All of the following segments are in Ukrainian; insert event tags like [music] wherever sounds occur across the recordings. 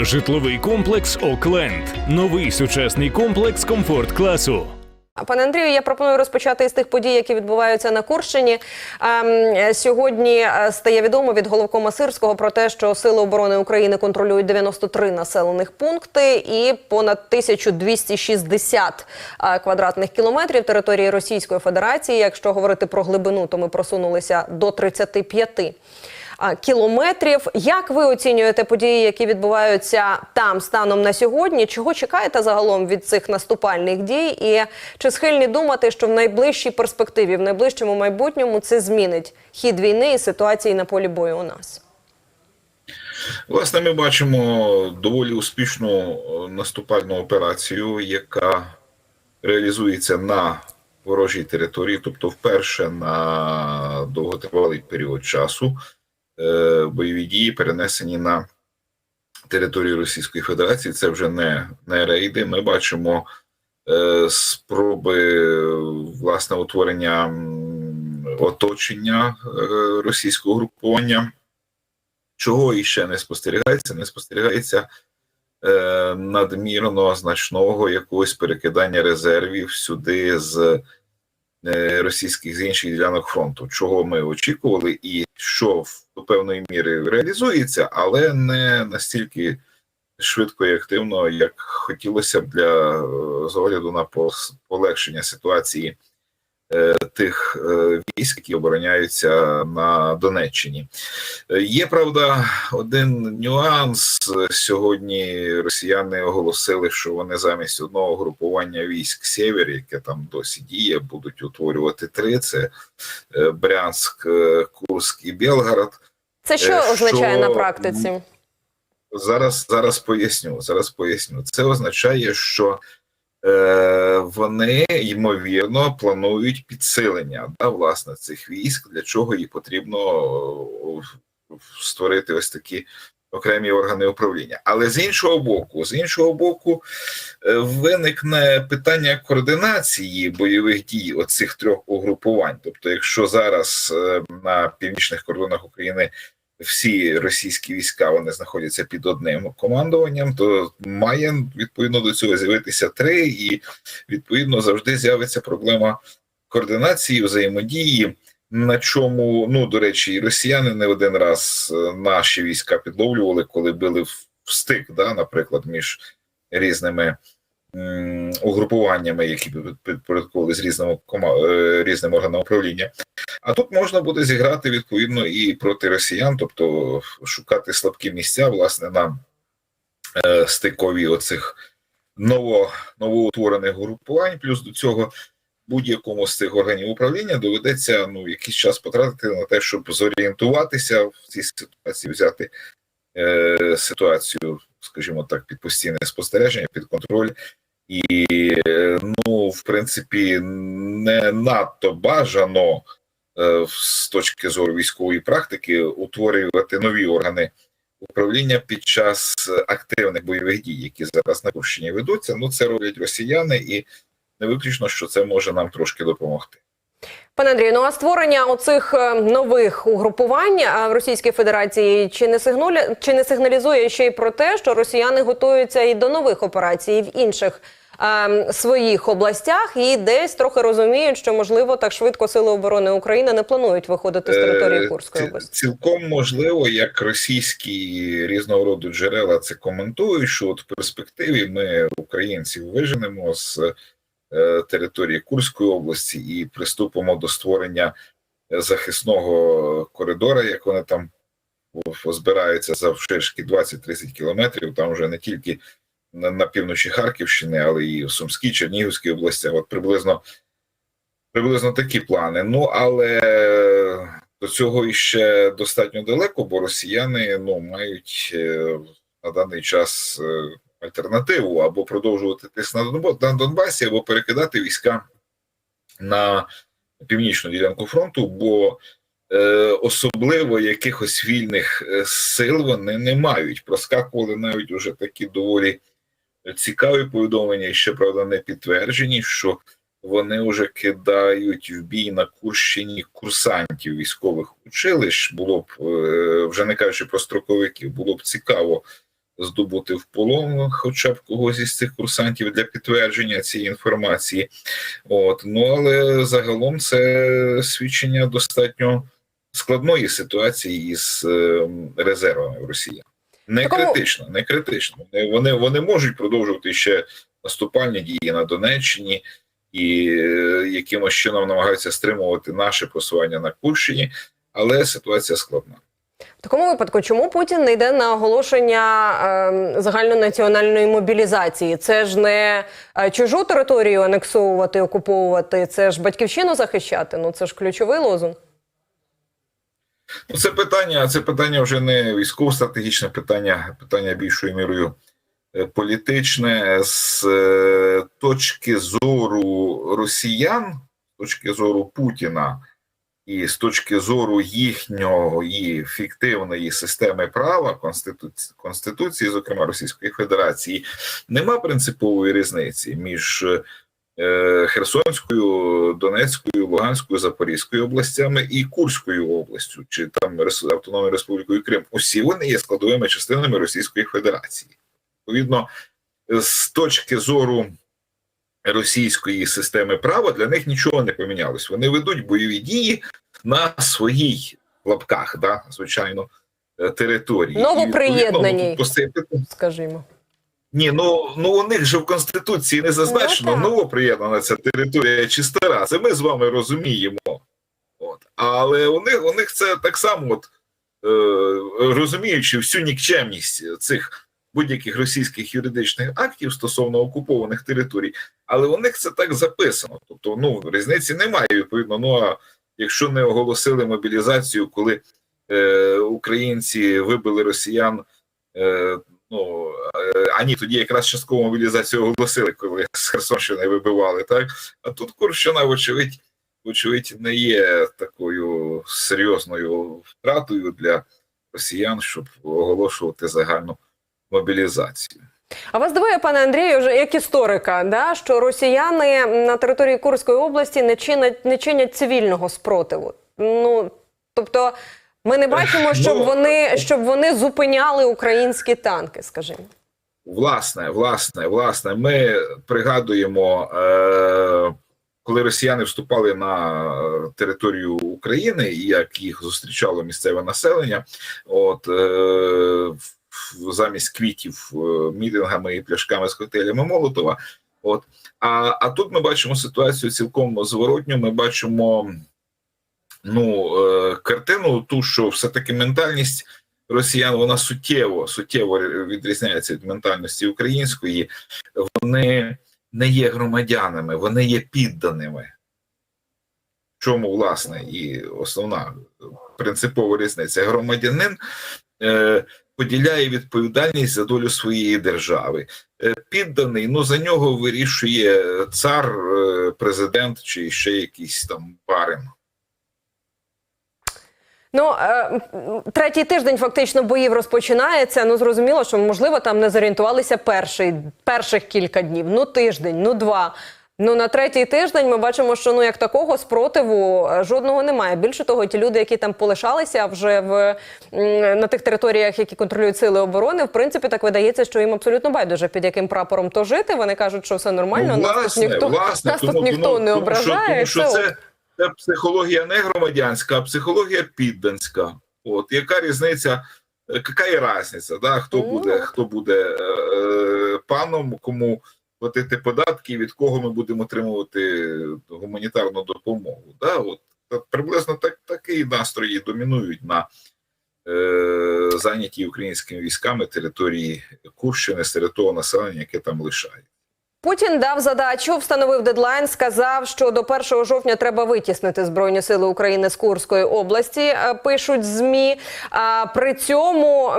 Житловий комплекс Окленд. Новий сучасний комплекс комфорт класу. Пане Андрію, я пропоную розпочати із тих подій, які відбуваються на Курщині. Ем, Сьогодні е, стає відомо від головкома Сирського про те, що Сили оборони України контролюють 93 населених пункти і понад 1260 е, квадратних кілометрів території Російської Федерації. Якщо говорити про глибину, то ми просунулися до 35 а, кілометрів. Як ви оцінюєте події, які відбуваються там станом на сьогодні? Чого чекаєте загалом від цих наступальних дій? І чи схильні думати, що в найближчій перспективі, в найближчому майбутньому, це змінить хід війни і ситуації на полі бою у нас? Власне, ми бачимо доволі успішну е, наступальну операцію, яка реалізується на ворожій території, тобто вперше на довготривалий період часу бойові дії перенесені на територію Російської Федерації. Це вже не, не рейди. Ми бачимо е, спроби е, власне утворення оточення е, російського групування. Чого іще не спостерігається? Не спостерігається е, надмірно значного якогось перекидання резервів сюди з е, російських з інших ділянок фронту, чого ми очікували, і що в- до певної міри реалізується, але не настільки швидко і активно, як хотілося б для е, з огляду на полегшення ситуації е, тих е, військ, які обороняються на Донеччині. Е, Є правда один нюанс. Сьогодні росіяни оголосили, що вони замість одного групування військ Сєвєр, яке там досі діє, будуть утворювати три: це е, Брянськ, е, Курськ і Білгород. Це що Е, означає на практиці? Зараз зараз поясню. Зараз поясню. Це означає, що е, вони ймовірно планують підсилення да, власне цих військ, для чого і потрібно створити ось такі окремі органи управління. Але з іншого боку, з іншого боку, е, виникне питання координації бойових дій оцих трьох угрупувань. Тобто, якщо зараз е, на північних кордонах України всі російські війська вони знаходяться під одним командуванням, то має відповідно до цього з'явитися три, і відповідно завжди з'явиться проблема координації, взаємодії. На чому, ну до речі, і росіяни не один раз е, наші війська підловлювали, коли били в стик, да, наприклад, між різними угрупуваннями, які під- підпорядковували з різними е, різним органам управління. А тут можна буде зіграти відповідно і проти росіян, тобто шукати слабкі місця, власне, на е, стикові оцих ново, новоутворених групувань. Плюс до цього будь-якому з цих органів управління доведеться ну якийсь час потратити на те, щоб зорієнтуватися в цій ситуації, взяти е, ситуацію, скажімо так, під постійне спостереження, під контроль. І ну, в принципі, не надто бажано е, з точки зору військової практики утворювати нові органи управління під час активних бойових дій, які зараз на Курщині ведуться. Ну це роблять росіяни, і не виключно, що це може нам трошки допомогти. Пане Андрію, ну а створення оцих е, нових угрупувань е, в Російській Федерації чи не сигнуля чи не сигналізує ще й про те, що росіяни готуються і до нових операцій в інших е, своїх областях, і десь трохи розуміють, що можливо так швидко сили оборони України не планують виходити з території Е, Курської області. Цілком можливо, як російські різного роду джерела це коментують, що от в перспективі ми українців виженемо з е, території Курської області і приступимо до створення захисного коридора, як вони там збираються завширшки 20-30 кілометрів. Там вже не тільки на, півночі Харківщини, але і в Сумській, Чернігівській областях. От приблизно приблизно такі плани. Ну але до цього іще достатньо далеко, бо росіяни ну мають е, на даний час е, альтернативу або продовжувати тиск на Донбасі, або перекидати війська на північну ділянку фронту, бо е, особливо якихось вільних е, сил вони не мають. Проскакували навіть уже такі доволі цікаві повідомлення, ще правда не підтверджені, що вони вже кидають в бій на Курщині курсантів військових училищ. Було б е, вже не кажучи про строковиків, було б цікаво здобути в полон, хоча б когось із цих курсантів для підтвердження цієї інформації. От ну але загалом це свідчення достатньо складної ситуації із е, резервами в Росії. Не критично, не критично. Вони, вони, вони можуть продовжувати ще наступальні дії на Донеччині і е, якимось чином намагаються стримувати наше просування на Курщині, але ситуація складна. Такому випадку, чому Путін не йде на оголошення е, загальнонаціональної мобілізації? Це ж не е, чужу територію анексовувати, окуповувати, це ж батьківщину захищати. Ну це ж ключовий лозунг. Ну, це питання, це питання вже не військово-стратегічне питання, питання більшою мірою е, політичне з е, точки зору росіян, з точки зору Путіна і з точки зору їхньої фіктивної системи права конституції, конституції, зокрема Російської Федерації, нема принципової різниці між е, Херсонською, Донецькою, Луганською, Запорізькою областями і Курською областю, чи там Автономною Республікою Крим. Усі вони є складовими частинами Російської Федерації. Відповідно, з точки зору російської системи права для них нічого не помінялось. Вони ведуть бойові дії на своїй лапках, да, звичайно, е, території. Новоприєднаній. Скажімо, ні, ну ну у них же в конституції не зазначено Ну, новоприєднана ця територія чи стара. Це ми з вами розуміємо. От. Але у них у них це так само, от, е, розуміючи всю нікчемність цих будь-яких російських юридичних актів стосовно окупованих територій, але у них це так записано. Тобто, ну різниці немає. Відповідно, ну а якщо не оголосили мобілізацію, коли е, українці вибили росіян. Е, Ну е, а ні, тоді якраз часткову мобілізацію оголосили, коли [laughs] з Херсонщини вибивали, так а тут Курщина, вочевидь, вочевидь, не є такою серйозною втратою для росіян, щоб оголошувати загальну мобілізацію. а вас дивує, пане Андрію, вже як історика, да, що росіяни на території Курської області не чинять не чинять цивільного спротиву. Ну тобто, ми не бачимо, щоб Ну, вони щоб вони зупиняли українські танки, скажімо. Власне, власне, власне, ми пригадуємо, е, коли росіяни вступали на територію України і як їх зустрічало місцеве населення, от е, замість квітів е, мітингами і пляшками з коктейлями Молотова. От а, а тут ми бачимо ситуацію цілком зворотню. Ми бачимо ну е, картину, ту, що все-таки ментальність росіян вона суттєво суттєво відрізняється від ментальності української. Вони не є громадянами, вони є підданими. В чому власне і основна принципова різниця? Громадянин е, поділяє відповідальність за долю своєї держави. Е, підданий, ну за нього вирішує цар, е, президент чи ще якийсь там барин. Ну е, третій тиждень фактично боїв розпочинається. Ну зрозуміло, що можливо там не зорієнтувалися перший перших кілька днів. Ну тиждень, ну два. Ну на третій тиждень ми бачимо, що ну як такого спротиву е, жодного немає. Більше того, ті люди, які там полишалися вже в на тих територіях, які контролюють сили оборони, в принципі, так видається, що їм абсолютно байдуже під яким прапором то жити. Вони кажуть, що все нормально. Ну, нас тут ніхто власне, нас тому- тут ніхто тому- не тому ображає. Що, тому що це, це психологія не громадянська, а психологія підданська. От яка різниця? е, Яка є різниця? Да? Хто Ну. буде, хто буде е, е, паном, кому платити податки, від кого ми будемо отримувати гуманітарну допомогу? Да? От приблизно так такі настрої домінують на е, зайнятій українськими військами території Курщини серед того населення, яке там лишає. Путін дав задачу, встановив дедлайн, сказав, що до 1 жовтня треба витіснити збройні сили України з Курської області. е, Пишуть змі. А при цьому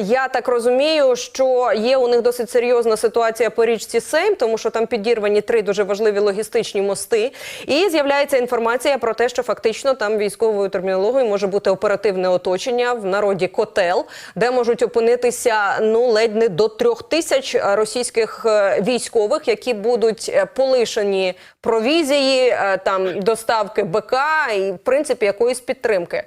я так розумію, що є у них досить серйозна ситуація по річці Сейм, тому що там підірвані три дуже важливі логістичні мости. І з'являється інформація про те, що фактично там військовою термінологією може бути оперативне оточення в народі котел, де можуть опинитися ну ледь не до трьох тисяч е, російських е, військових, які будуть е, полишені провізії, е, там доставки БК і в принципі якоїсь підтримки.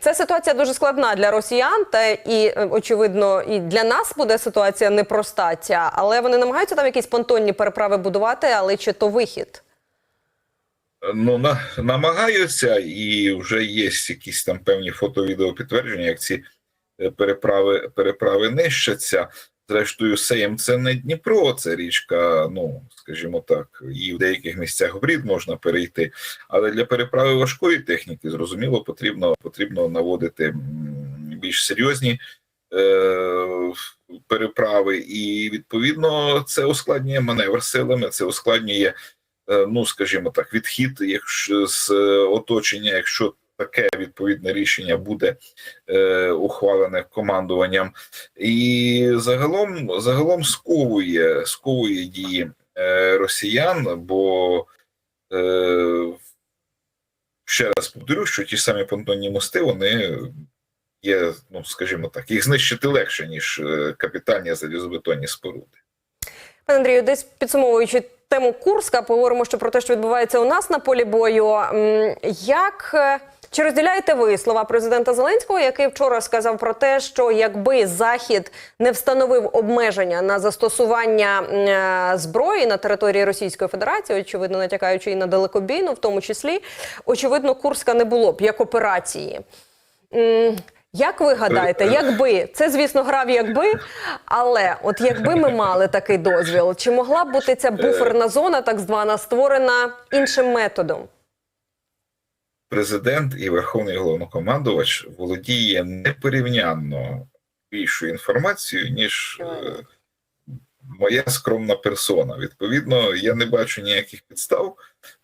Це ситуація дуже складна для росіян, та і е, очевидно, і для нас буде ситуація непроста. Ця, але вони намагаються там якісь понтонні переправи будувати, але чи то вихід? Ну, на, намагаються, і вже є якісь там певні фото-відео підтвердження, як ці переправи, переправи нищаться. Зрештою, Сейм це не Дніпро, це річка, ну скажімо так, і в деяких місцях в брід можна перейти. Але для переправи важкої техніки, зрозуміло, потрібно, потрібно наводити більш серйозні е, переправи, і відповідно це ускладнює маневр силами, це ускладнює е, ну скажімо так, відхід, якщо з е, оточення, якщо таке відповідне рішення буде е, ухвалене командуванням, і загалом загалом сковує сковує дії е, росіян, бо е, ще раз повторю, що ті самі понтонні мости вони. Є, ну скажімо так, їх знищити легше ніж е, капітальні залізобетонні споруди. Пане Андрію, десь підсумовуючи тему Курська, поговоримо ще про те, що відбувається у нас на полі бою. Як чи розділяєте ви слова президента Зеленського, який вчора сказав про те, що якби Захід не встановив обмеження на застосування е, зброї на території Російської Федерації, очевидно, натякаючи і на далекобійну, в тому числі, очевидно, Курська не було б як операції. Як ви гадаєте, якби це, звісно, грав якби, але от якби ми мали такий дозвіл, чи могла б бути ця буферна зона, так звана, створена іншим методом? Президент і верховний головнокомандувач володіє непорівнянно більшою інформацією, ніж е, моя скромна персона. Відповідно, я не бачу ніяких підстав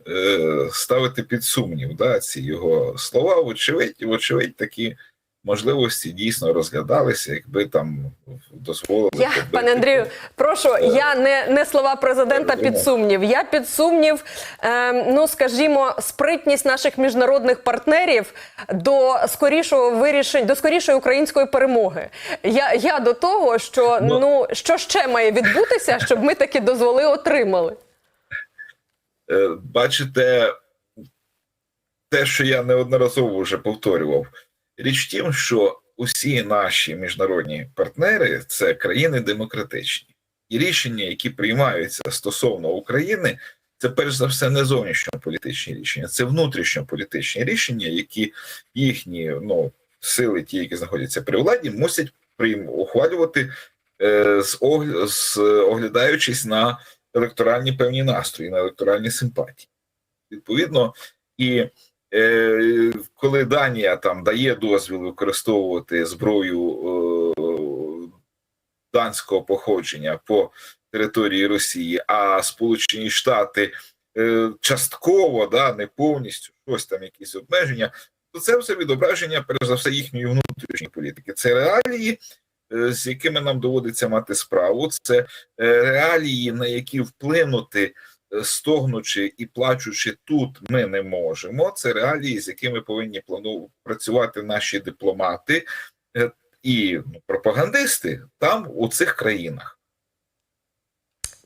е, ставити під сумнів да, ці його слова. Вочевидь, вочевидь, такі можливості дійсно розглядалися, якби там дозволили. Я, пане Андрію, прошу, я не, не слова президента під сумнів. Я під сумнів, е, ну скажімо, спритність наших міжнародних партнерів до скорішого вирішення, до скорішої української перемоги. Я, я до того, що ну, Ну. що ще має відбутися, щоб ми такі дозволи отримали. Е, бачите, те, що я неодноразово вже повторював, річ в тім, що усі наші міжнародні партнери це країни демократичні, і рішення, які приймаються стосовно України, це перш за все не зовнішньополітичні рішення, це внутрішньополітичні рішення, які їхні ну, сили, ті, які знаходяться при владі, мусять прийм... ухвалювати е, з, огля... з оглядаючись на електоральні певні настрої, на електоральні симпатії. Відповідно, і коли Данія там дає дозвіл використовувати зброю е, данського походження по території Росії, а Сполучені Штати е, частково, да, не повністю щось там, якісь обмеження, то це все відображення, перш за все, їхньої внутрішньої політики. Це реалії, е, з якими нам доводиться мати справу. Це е, реалії, на які вплинути, е, стогнучи і плачучи тут, ми не можемо. Це реалії, з якими повинні плану працювати наші дипломати е, і ну, пропагандисти там у цих країнах.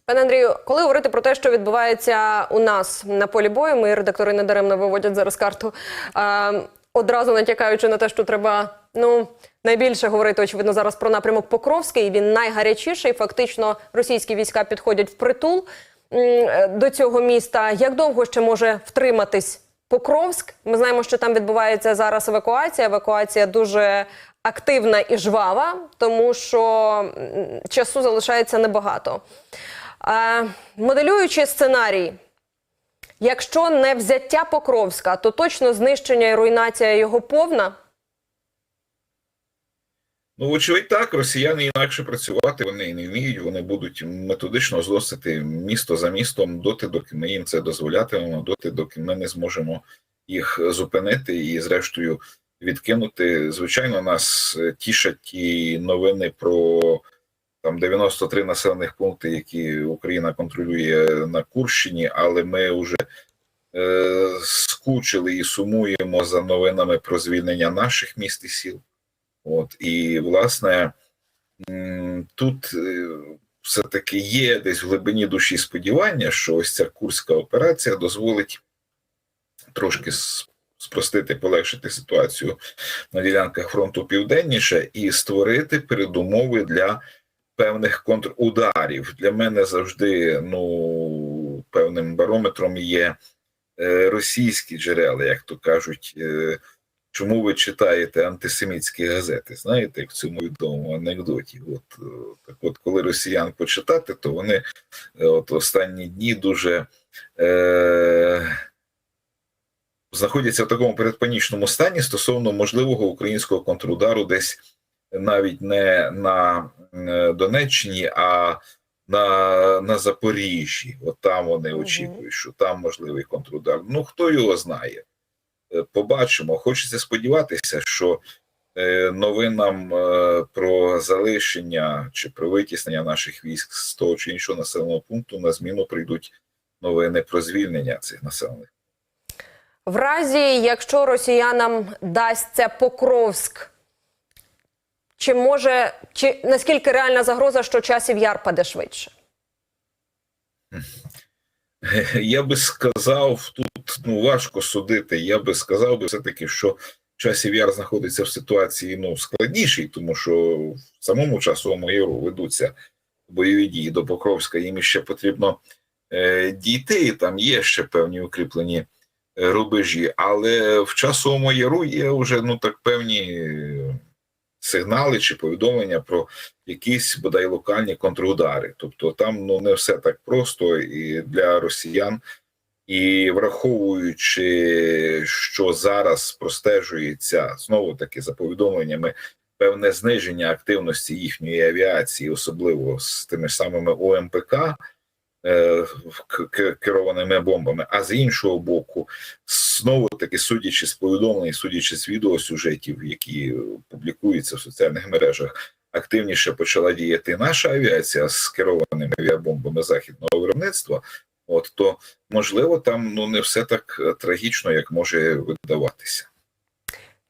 Пане Андрію, коли говорити про те, що відбувається у нас на полі бою, мої редактори недаремно виводять зараз карту, е, одразу натякаючи на те, що треба ну найбільше говорити, очевидно, зараз про напрямок Покровський. Він найгарячіший. Фактично, російські війська підходять в притул до цього міста. Як довго ще може втриматись Покровськ? Ми знаємо, що там відбувається зараз евакуація. Евакуація дуже активна і жвава, тому що часу залишається небагато. Моделюючи сценарій, якщо не взяття Покровська, то точно знищення і руйнація його повна. Ну, вочевидь, так, росіяни інакше працювати вони не вміють, вони будуть методично зносити місто за містом доти, доки ми їм це дозволятимемо, доти, доки ми не зможемо їх зупинити і, зрештою, відкинути. Звичайно, нас тішать ті новини про там 93 населених пункти, які Україна контролює на Курщині, але ми вже е, скучили і сумуємо за новинами про звільнення наших міст і сіл. От і власне тут е, все-таки є десь в глибині душі сподівання, що ось ця курська операція дозволить трошки спростити, полегшити ситуацію на ділянках фронту південніше і створити передумови для певних контрударів. Для мене завжди ну певним барометром є е, російські джерела, як то кажуть. Чому ви читаєте антисемітські газети? Знаєте, як в цьому відомому анекдоті? От е, так, от коли росіян почитати, то вони е, от останні дні дуже е, знаходяться в такому передпанічному стані стосовно можливого українського контрудару, десь навіть не на е, Донеччині, а на, на Запоріжжі. От там вони очікують, що там можливий контрудар. Ну хто його знає? Е, Побачимо. Хочеться сподіватися, що е, новинам е, про залишення чи про витіснення наших військ з того чи іншого населеного пункту на зміну прийдуть новини про звільнення цих населених. В разі, якщо росіянам дасться Покровськ, чи може, чи наскільки реальна загроза, що часів яр паде швидше? Я би сказав, тут ну важко судити. Я би сказав би все-таки, що часів яр знаходиться в ситуації ну складнішій, тому що в самому часовому яру ведуться бойові дії до Покровська. Їм ще потрібно е, дійти. і Там є ще певні укріплені е, рубежі, але в часовому яру є вже ну так певні е, сигнали чи повідомлення про якісь бодай локальні контрудари. Тобто там ну не все так просто і для росіян. І враховуючи, що зараз простежується знову таки за повідомленнями певне зниження активності їхньої авіації, особливо з тими самими ОМПК е, керованими бомбами. А з іншого боку, знову таки, судячи з повідомлень, судячи з відеосюжетів, які публікуються в соціальних мережах, активніше почала діяти наша авіація з керованими авіабомбами західного виробництва. От то можливо там ну не все так е, трагічно, як може видаватися.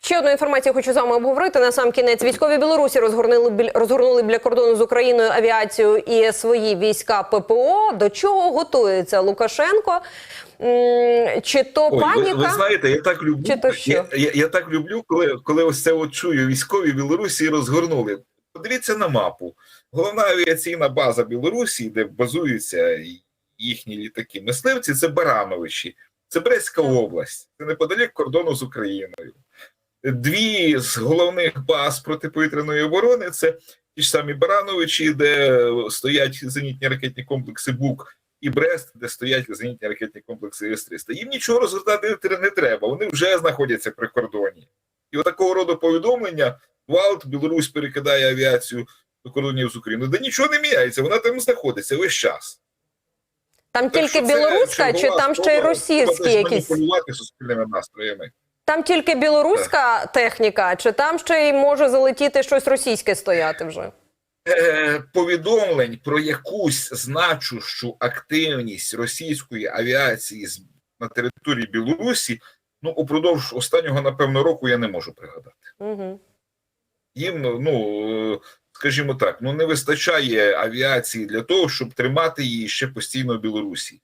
Ще одну інформацію хочу з вами обговорити. На сам кінець військові Білорусі розгорнули біль- розгорнули біля кордону з Україною авіацію і свої війська ППО. До чого готується Лукашенко? Чи то Ой, паніка? ви, ви знаєте, я так люблю. Чи то що? Я, я, я так люблю, коли, коли ось це от чую, військові Білорусі розгорнули. Подивіться на мапу. Головна авіаційна база Білорусі, де базуються їхні літаки мисливці, це Барановичі, це Брестська область, це неподалік кордону з Україною. Дві з головних баз протиповітряної оборони це ті ж самі Барановичі, де стоять зенітні ракетні комплекси БУК, і Брест, де стоять зенітні ракетні комплекси С-300. Їм нічого розгортати не- треба, вони вже знаходяться при кордоні. І отакого роду повідомлення Гвалт, Білорусь перекидає авіацію до кордонів з Україною. Да нічого не міняється, вона там знаходиться весь час. Там Так тільки білоруська, чи там ще й російські якісь? суспільними настроями. Там тільки білоруська техніка, чи там ще й може залетіти щось російське стояти вже? Е, повідомлень про якусь значущу активність російської авіації на території Білорусі, ну упродовж останнього, напевно, року я не можу пригадати. Угу. Їм, ну е, скажімо так, ну не вистачає авіації для того, щоб тримати її ще постійно в Білорусі.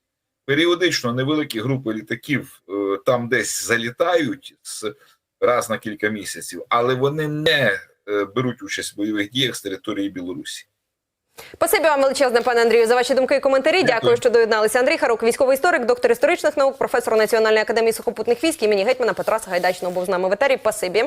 Періодично невеликі групи літаків е, там десь залітають з раз на кілька місяців, але вони не е, беруть участь в бойових діях з території Білорусі. Спасибі вам величезне, пане Андрію, за ваші думки і коментарі. Дякую, Дякую. що доєдналися. Андрій Харук, військовий історик, доктор історичних наук, професор Національної академії сухопутних військ імені гетьмана Петра Сагайдачного був з нами в етері. Спасибі.